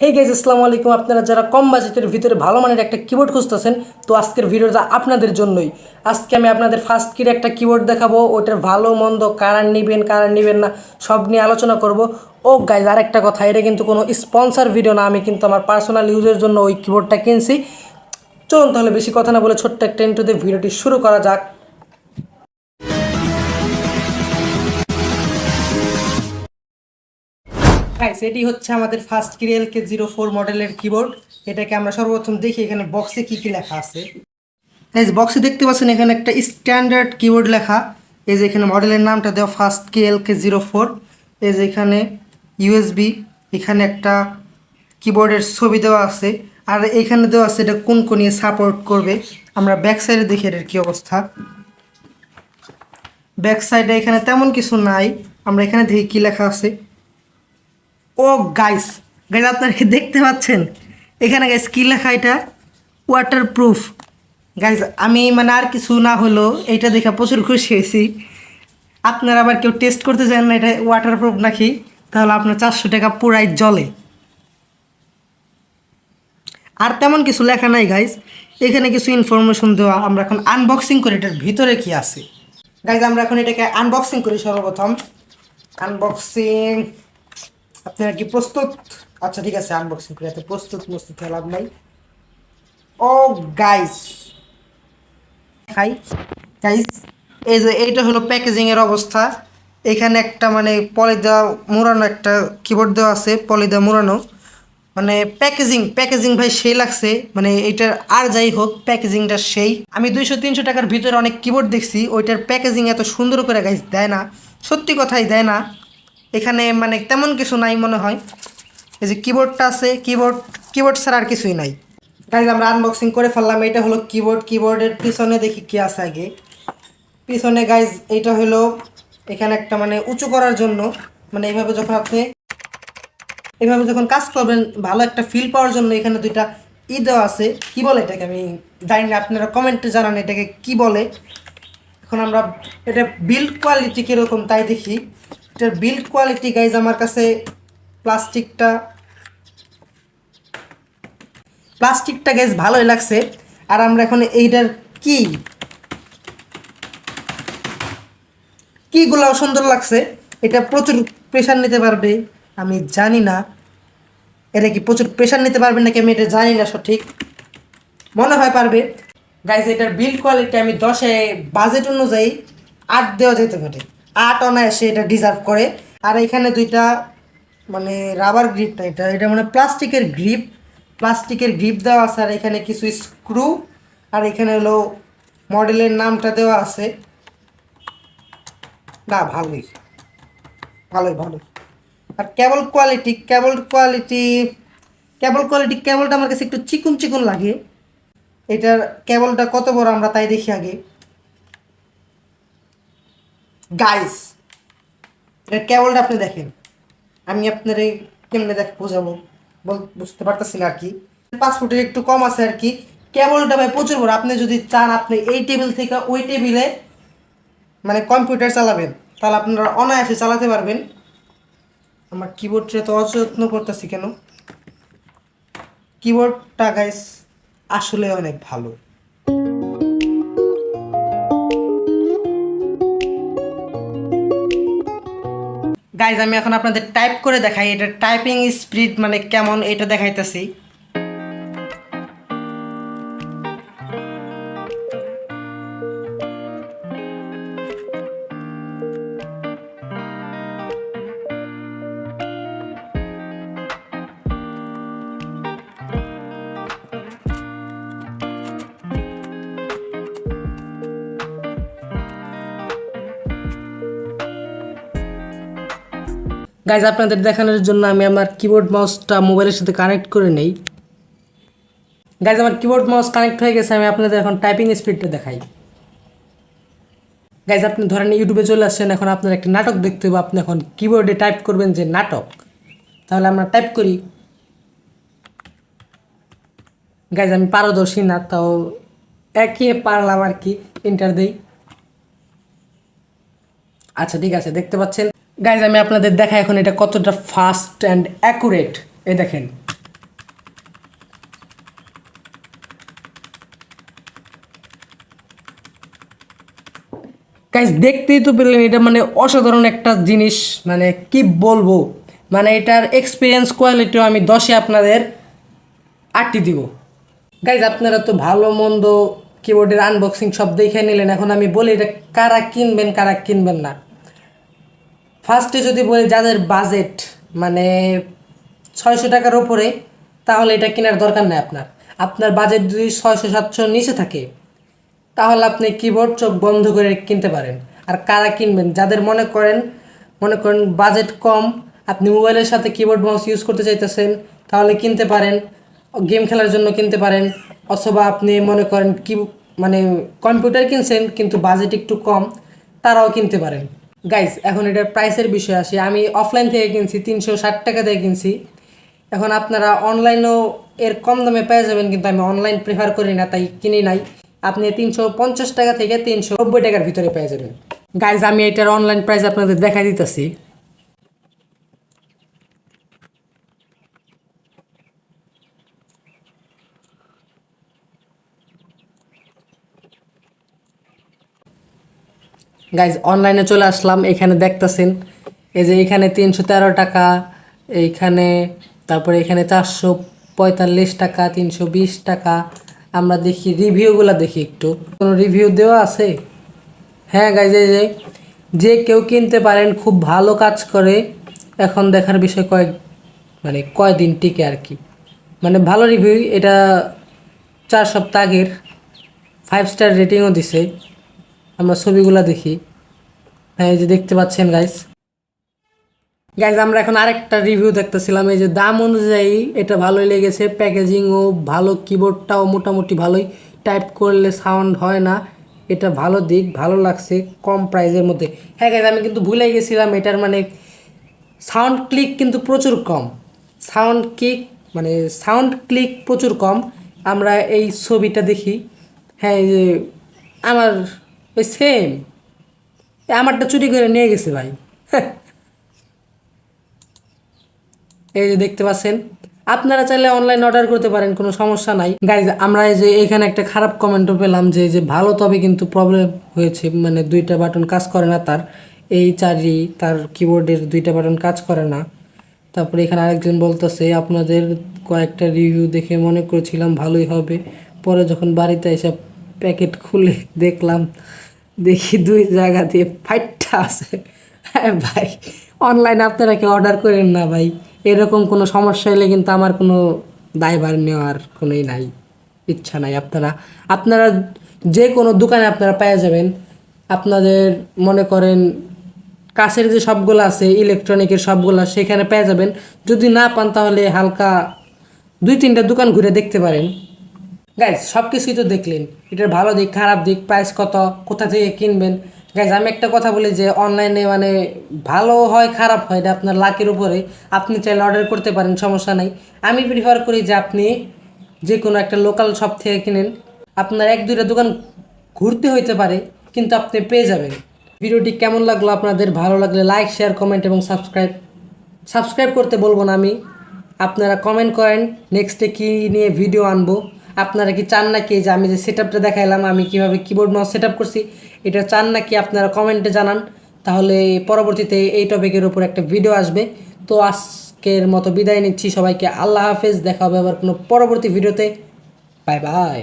হে gauge আসসালামু আলাইকুম আপনারা যারা কম বাজেটের ভিতরে ভালো মানের একটা কিবোর্ড খুঁজতেছেন, তো আজকের ভিডিওটা আপনাদের জন্যই। আজকে আমি আপনাদের ফার্স্ট কির একটা কিবোর্ড দেখাবো। ওটার ভালো, মন্দ কারার নেবেন কারার নেবেন না, সব নিয়ে আলোচনা করব। ও গাইজ আর একটা কথা, এটা কিন্তু কোনো স্পন্সর ভিডিও না। আমি কিন্তু আমার পার্সোনাল ইউজের জন্য ওই কিবোর্ডটা কিনছি। চলুন তাহলে বেশি কথা না বলে ছোট্ট একটা ইন্টুতে ভিডিওটি শুরু করা যাক। গাইস এটি হচ্ছে আমাদের ফার্স্ট কিরিয়াল কে জিরো ফোর মডেলের কিবোর্ড এটাকে আমরা সর্বপ্রথম দেখি এখানে বক্সে কি কি লেখা আছে। গাইস বক্সে দেখতে পাচ্ছেন এখানে একটা স্ট্যান্ডার্ড কিবোর্ড লেখা। এই যে এখানে মডেলের নামটা দেওয়া ফার্স্ট কিএল কে জিরো ফোর এই যে এখানে ইউএসবি এখানে একটা কিবোর্ডের ছবি দেওয়া আছে। আর এখানে দেওয়া আছে এটা কোন কোন সাপোর্ট করবে। আমরা ব্যাক সাইডে দেখি এটার কী অবস্থা। ব্যাক সাইডে এখানে তেমন কিছু নাই। আমরা এখানে দেখি কী লেখা আছে। ও গাইস গাইস আপনারা দেখতে পাচ্ছেন? এখানে গাইস কী লেখা এটা? ওয়াটার প্রুফ গাইস আমি মানে আর কিছু না হলো এইটা দেখে প্রচুর খুশি হয়েছি। আপনারা আবার কেউ টেস্ট করতে চান না এটা ওয়াটার প্রুফ নাকি? তাহলে আপনার চারশো টাকা পুরাই জলে। আর তেমন কিছু লেখা নাই গাইস এখানে কিছু ইনফরমেশন দেওয়া, আমরা এখন আনবক্সিং করি এটার ভিতরে কি আছে? গাইজ আমরা এখন এটাকে আনবক্সিং করি সর্বপ্রথম। আনবক্সিং আপনারা কি প্রস্তুত? আচ্ছা ঠিক আছে আনবক্সিং করি এত প্রস্তুত প্রস্তুত হওয়ার লাভ নাই। ও গাইস খাই গাইস এই যে, এইটা হলো প্যাকেজিং এর অবস্থা। এখানে একটা মানে পলি দেওয়া মোড়ানো একটা কিবোর্ড দেওয়া আছে পলি দেওয়া মোড়ানো। মানে প্যাকেজিং প্যাকেজিং ভাই সেই লাগছে। মানে এইটার আর যাই হোক প্যাকেজিংটা সেই। আমি দুইশো, তিনশো টাকার ভিতরে অনেক কিবোর্ড দেখছি। ওইটার প্যাকেজিং এত সুন্দর করে গাইজ দেয় না। সত্যি কথাই দেয় না। এখানে মানে তেমন কিছু নাই মনে হয়। এই যে কিবোর্ডটা আছে কিবোর্ড কিবোর্ড ছাড়া আর কিছুই নাই। গাইজ আমরা আনবক্সিং করে ফেললাম। এটা হলো কিবোর্ড কিবোর্ডের পিছনে দেখি কি আছে আগে। পিছনে গাইজ এইটা হলো এখানে একটা মানে উঁচু করার জন্য। মানে এইভাবে যখন আপনি এভাবে যখন কাজ করবেন, ভালো একটা ফিল পাওয়ার জন্য এখানে দুইটা ই দেওয়া আছে। কি বলে এটাকে? আমি জানি না, আপনারা কমেন্টে জানান এটাকে কি বলে। এখন আমরা এটা বিল্ড কোয়ালিটি কীরকম তাই দেখি। এটার বিল্ড কোয়ালিটি গাইজ আমার কাছে প্লাস্টিকটা প্লাস্টিকটা গাইজ ভালোই লাগছে। আর আমরা এখন এইটার কি? কীগুলো সুন্দর লাগছে। এটা প্রচুর প্রেশার নিতে পারবে, আমি জানি না। এটা কি প্রচুর প্রেশার নিতে পারবে নাকি আমি এটা জানি না সঠিক। মনে হয় পারবে। গাইজ এটার বিল্ড কোয়ালিটি আমি দশে বাজেট অনুযায়ী আট দেওয়া যেতে পারে। আট অনায়াসে এটা ডিজার্ভ করে। আর এখানে দুইটা মানে রাবার গ্রিপ না এটা এটা মানে প্লাস্টিকের গ্রিপ। প্লাস্টিকের গ্রিপ দেওয়া আছে আর এখানে কিছু স্ক্রু। আর এখানে হলো মডেলের নামটা দেওয়া আছে। না, ভালোই। ভালোই ভালোই। আর cable quality cable quality cable quality কেবলটা আমার কাছে একটু চিকুন চিকুন লাগে। এটার কেবলটা কত বড় আমরা তাই দেখি আগে। গাইস এটা কেবলটা আপনি দেখেন। আমি আপনার এই কেমনে দেখ বোঝাবো। বুঝতে পারতেছি না আর কি। পাঁচ ফুটের একটু কম আছে আর কি। কেবলটা ভাই প্রচুর বড়। আপনি যদি চান, আপনি এই টেবিল থেকে ওই টেবিলে মানে কম্পিউটার চালাবেন, তাহলে আপনারা অনায়াসে চালাতে পারবেন। আমার কিবোর্ডটা তো অযত্ন করতেছি কেন? কিবোর্ডটা গাইস আসলে অনেক ভালো। গাইজ আমি এখন আপনাদের টাইপ করে দেখাই এটা টাইপিং স্পিড মানে কেমন এটা দেখাইতেছি। গাইজ আপনাদের দেখানোর জন্য আমি আমার কিবোর্ড মাউসটা মোবাইলের সাথে কানেক্ট করে নেই। গাইজ আমার কিবোর্ড মাউস কানেক্ট হয়ে গেছে, আমি আপনাদের এখন টাইপিং স্পিডটা দেখাই। গাইজ আপনি ধরেন ইউটিউবে চলে আসছেন, এখন আপনার একটা নাটক দেখতে হবে, আপনি এখন কিবোর্ডে টাইপ করবেন যে নাটক। তাহলে আমরা টাইপ করি। গাইজ আমি পারদর্শী না, তাও একই পারলাম আর কি এন্টার দেই। আচ্ছা ঠিক আছে, দেখতে পাচ্ছেন? গাইজ আমি আপনাদের দেখা এখন এটা কতটা ফাস্ট অ্যান্ড অ্যাকুরেট এ দেখেন। গাইজ দেখতেই তো পেলেন, এটা মানে অসাধারণ একটা জিনিস। মানে কি বলব? মানে এটার এক্সপিরিয়েন্স কোয়ালিটিও আমি দশে আপনাদের আটটি দিব। গাইজ আপনারা তো ভালো মন্দ কিবোর্ডের আনবক্সিং সব দেখে নিলেন। এখন আমি বলি, এটা কারা কিনবেন কারা কিনবেন না। ফার্স্টে যদি বলি যাদের বাজেট মানে ছয়শো টাকার ওপরে তাহলে এটা কেনার দরকার নেই আপনার। আপনার বাজেট যদি ছয়শো সাতশো নিচে থাকে, তাহলে আপনি কিবোর্ড চোখ বন্ধ করে কিনতে পারেন। আর কারা কিনবেন? যাদের মনে করেন মনে করেন বাজেট কম, আপনি মোবাইলের সাথে কিবোর্ড মাউস ইউজ করতে চাইতেছেন, তাহলে কিনতে পারেন গেম খেলার জন্য কিনতে পারেন। অথবা আপনি মনে করেন কি মানে কম্পিউটার কিনছেন, কিন্তু বাজেট একটু কম, তারাও কিনতে পারেন। গাইজ এখন এটার প্রাইসের বিষয় আসে। আমি অফলাইন থেকে কিনছি, তিনশো ষাট টাকা দিয়ে কিনছি। এখন আপনারা অনলাইনেও এর কম দামে পেয়ে যাবেন, কিন্তু আমি অনলাইন প্রেফার করি না, তাই কিনি নাই। আপনি তিনশো পঞ্চাশ টাকা থেকে তিনশো নব্বই টাকার ভিতরে পেয়ে যাবেন। গাইজ আমি এটার অনলাইন প্রাইস আপনাদের দেখাই দিতেছি। গাইজ অনলাইনে চলে আসলাম, এখানে দেখতেছেন, এই যে এখানে তিনশো তেরো টাকা এইখানে তারপরে এখানে চারশো পঁয়তাল্লিশ টাকা, তিনশো বিশ টাকা। আমরা দেখি রিভিউগুলো দেখি একটু। কোনো রিভিউ দেওয়া আছে? হ্যাঁ গাইজ এই যে যে কেউ কিনতে পারেন, খুব ভালো কাজ করে, এখন দেখার বিষয় কয়েক মানে কয়দিন টিকে আর কি। মানে ভালো রিভিউ এটা চার সপ্তাহ আগের ফাইভ স্টার রেটিংও দিছে। আমরা ছবিগুলো দেখি। হ্যাঁ এই যে দেখতে পাচ্ছেন গাইস গাইজ আমরা এখন আরেকটা রিভিউ দেখতেছিলাম। এই যে দাম অনুযায়ী এটা ভালোই লেগেছে। প্যাকেজিংও ভালো কিবোর্ডটাও মোটামুটি ভালোই। টাইপ করলে সাউন্ড হয় না। এটা ভালো দিক, ভালো লাগছে কম প্রাইসের মধ্যে। হ্যাঁ গাইজ আমি কিন্তু ভুলে গেছিলাম এটার মানে সাউন্ড ক্লিক কিন্তু প্রচুর কম। সাউন্ড ক্লিক মানে সাউন্ড ক্লিক প্রচুর কম। আমরা এই ছবিটা দেখি। হ্যাঁ যে আমার ওই সেম আমারটা চুরি করে নিয়ে গেছে ভাই। এই যে দেখতে পাচ্ছেন, আপনারা চাইলে অনলাইন অর্ডার করতে পারেন, কোনো সমস্যা নাই। গাইজ আমরা এই যে এখানে একটা খারাপ কমেন্টও পেলাম যে যে ভালো তবে কিন্তু প্রবলেম হয়েছে মানে দুইটা বাটন কাজ করে না তার। এই চারি, তার কিবোর্ডের দুইটা বাটন কাজ করে না। তারপরে এখানে আরেকজন বলতেছে, আপনাদের কয়েকটা রিভিউ দেখে মনে করেছিলাম ভালোই হবে। পরে যখন বাড়িতে এসে প্যাকেট খুলে দেখলাম, দেখি দুই জায়গা দিয়ে ফাইটটা আছে। হ্যাঁ ভাই অনলাইনে আপনারা কি অর্ডার করেন না ভাই। এরকম কোনো সমস্যা হলে কিন্তু আমার কোনো দায়ভার নেওয়ার কোনোই নাই, ইচ্ছা নাই আপনারা। আপনারা যে কোনো দোকানে আপনারা পেয়ে যাবেন। আপনাদের মনে করেন কাছের যে সবগুলো আছে ইলেকট্রনিকের সবগুলো, সেখানে পেয়ে যাবেন। যদি না পান তাহলে হালকা দুই তিনটা দোকান ঘুরে দেখতে পারেন। গাইজ সব কিছুই তো দেখলেন। এটার ভালো দিক, খারাপ দিক প্রাইস কত, কোথা থেকে কিনবেন? গাইজ আমি একটা কথা বলি যে অনলাইনে মানে ভালো হয়, খারাপ হয়, এটা আপনার লাকের উপরে। আপনি চাইলে অর্ডার করতে পারেন, সমস্যা নাই। আমি প্রিফার করি যে, আপনি যে কোনো একটা লোকাল শপ থেকে কিনেন। আপনার এক, দুইটা দোকান ঘুরতে হইতে পারে, কিন্তু আপনি পেয়ে যাবেন। ভিডিওটি কেমন লাগল, আপনাদের ভালো লাগলে লাইক শেয়ার কমেন্ট এবং সাবস্ক্রাইব সাবস্ক্রাইব করতে বলব না আমি। আপনারা কমেন্ট করেন নেক্সটে কী নিয়ে ভিডিও আনব। আপনারা কি চান নাকি যে আমি যে সেট আপটা দেখাইলাম, আমি কীভাবে কিবোর্ড মাউস সেট আপ করছি, এটা চান নাকি আপনারা কমেন্টে জানান। তাহলে পরবর্তীতে এই টপিকের উপর একটা ভিডিও আসবে। তো আজকের মতো বিদায় নিচ্ছি সবাইকে। আল্লাহ হাফেজ, দেখা হবে আবার কোনো পরবর্তী ভিডিওতে বাই বাই